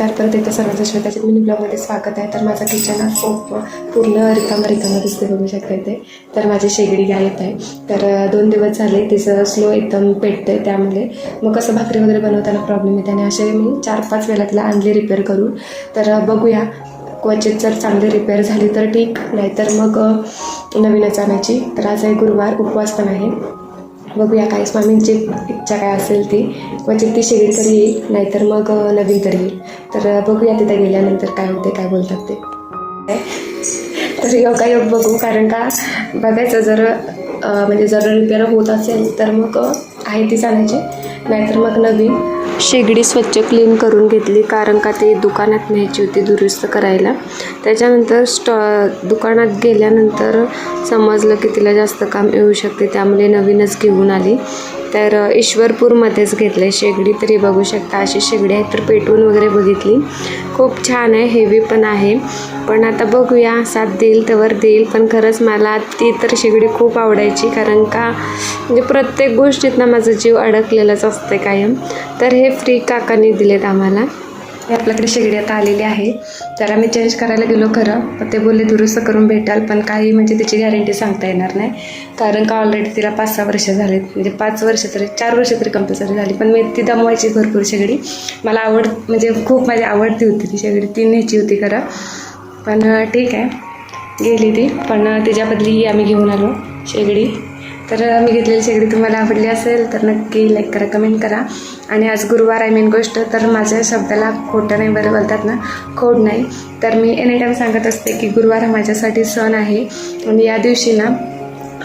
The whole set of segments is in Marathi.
तर परत एकदा सर्वांचं श्वेताच्या मिनी ब्लॉगमध्ये स्वागत आहे. तर माझं किचन आज खूप पूर्ण रिकामा रिकामा दिसते बघू शकते ते. तर माझी शेगडी गायब आहे. तर दोन दिवस झाले तिचं स्लो एकदम पेटते त्यामुळे. मग कसं भाकरी वगैरे बनवताना प्रॉब्लेम येते आणि असे मी चार पाच वेळा तिला आणली रिपेअर करून. तर बघूया. क्वचित जर चांगली रिपेअर झाली तर ठीक नाहीतर मग नवीनच आणायची. तर आज आहे गुरुवार उपवास पण आहे. बघूया काय स्वामींची इच्छा काय असेल ती. क्वचित ती शेगडी तरी येईल नाहीतर मग नवीन तरी येईल. तर बघूया तिथे गेल्यानंतर काय होते काय बोलतात ते. तर योगा योग बघू कारण का बघायचं जर म्हणजे जर रिपेअर होत असेल तर मग आहे तीच आणायची नाहीतर मग नवीन शेगडी स्वच्छ क्लीन करून घेतली. कारण का ते दुकानात न्यायची होती दुरुस्त करायला. त्याच्यानंतर स्टॉ दुकानात गेल्यानंतर समजलं की तिला जास्त काम येऊ शकते. त्यामुळे नवीनच घेऊन आली. तर ईश्वरपूरमध्येच घेतलं आहे शेगडी. तरी बघू शकता अशी शेगडी आहे. तर पेटवून वगैरे बघितली. खूप छान आहे. हेवी पण आहे. पण आता बघूया. साथ देईल तर देईल. पण खरंच मला ती तर शेगडी खूप आवडायची. कारण का म्हणजे प्रत्येक गोष्टीत ना माझा जीव अडकलेलाच असते कायम. तर हे फ्री काकांनी दिलेत आम्हाला. हे आपल्याकडे शेगडी आता आलेली आहे. तर आम्ही चेंज करायला गेलो खरं पण ते बोलले दुरुस्त करून भेटाल पण काही म्हणजे त्याची गॅरंटी सांगता येणार नाही. कारण का ऑलरेडी तिला पाच सहा वर्ष झालेत. म्हणजे पाच वर्ष तरी चार वर्ष तरी कंपल्सरी झाली. पण मी ती दमवायची भरपूर शेगडी. मला आवड म्हणजे खूप माझी आवडती होती ती शेगडी. ती न्यायची होती खरं. पण ठीक आहे. गेली ती. पण अं, आम्ही घेऊन आलो शेगडी. तर मी घेतलेली शेगडी तुम्हाला आवडली असेल तर नक्की लाईक करा कमेंट करा. आणि आज गुरुवार आहे मेन गोष्ट तर माझ्या शब्दाला खोटं नाही बरं बोलतात ना खोड नाही. तर मी एनी टाईम सांगत असते की गुरुवार हा माझ्यासाठी सण आहे. आणि या दिवशी ना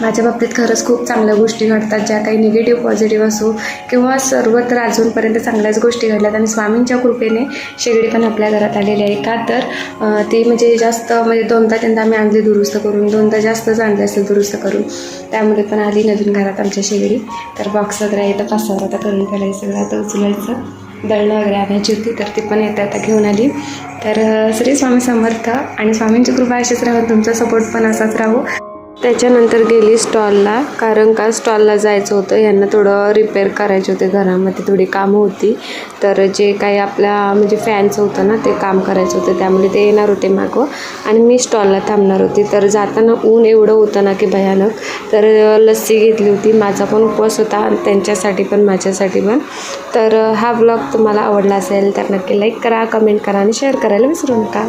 माझ्या बाबतीत खरंच खूप चांगल्या गोष्टी घडतात ज्या काही निगेटिव्ह पॉझिटिव्ह असो किंवा सर्वत्र अजूनपर्यंत चांगल्याच गोष्टी घडल्यात. आणि स्वामींच्या कृपेने शेगडी पण आपल्या घरात आलेली आहे. का तर ती म्हणजे जास्त म्हणजे दोनदा तीनदा आम्ही आणली दुरुस्त करून दोनदा जास्तच आणली असेल दुरुस्त करून त्यामुळे पण आली नवीन घरात आमच्या शेगडी. तर बॉक्स वगैरे आहे तर पासावर आता करून ठेवलं सगळं. आता उचलायचं. दळणं वगैरे आणायची होती तर ती पण येते आता घेऊन आली. तर श्री स्वामी समर्थ आणि स्वामींची कृपा अशीच राहून तुमचा सपोर्ट पण असाच राहू. त्याच्यानंतर गेली स्टॉलला कारण का स्टॉलला जायचं होतं यांना थोडं रिपेअर करायचे होते घरामध्ये थोडी कामं होती. तर जे काही आपल्या म्हणजे फॅनचं होतं ना ते काम करायचं होतं त्यामुळे ते येणार होते मागं. आणि मी स्टॉलला थांबणार होती. तर जाताना ऊन एवढं होतं ना की भयानक. तर लस्सी घेतली होती. माझा पण उपवास होता आणि त्यांच्यासाठी पण माझ्यासाठी पण. तर हा ब्लॉग तुम्हाला आवडला असेल तर नक्की लाईक करा कमेंट करा आणि शेअर करायला विसरू नका.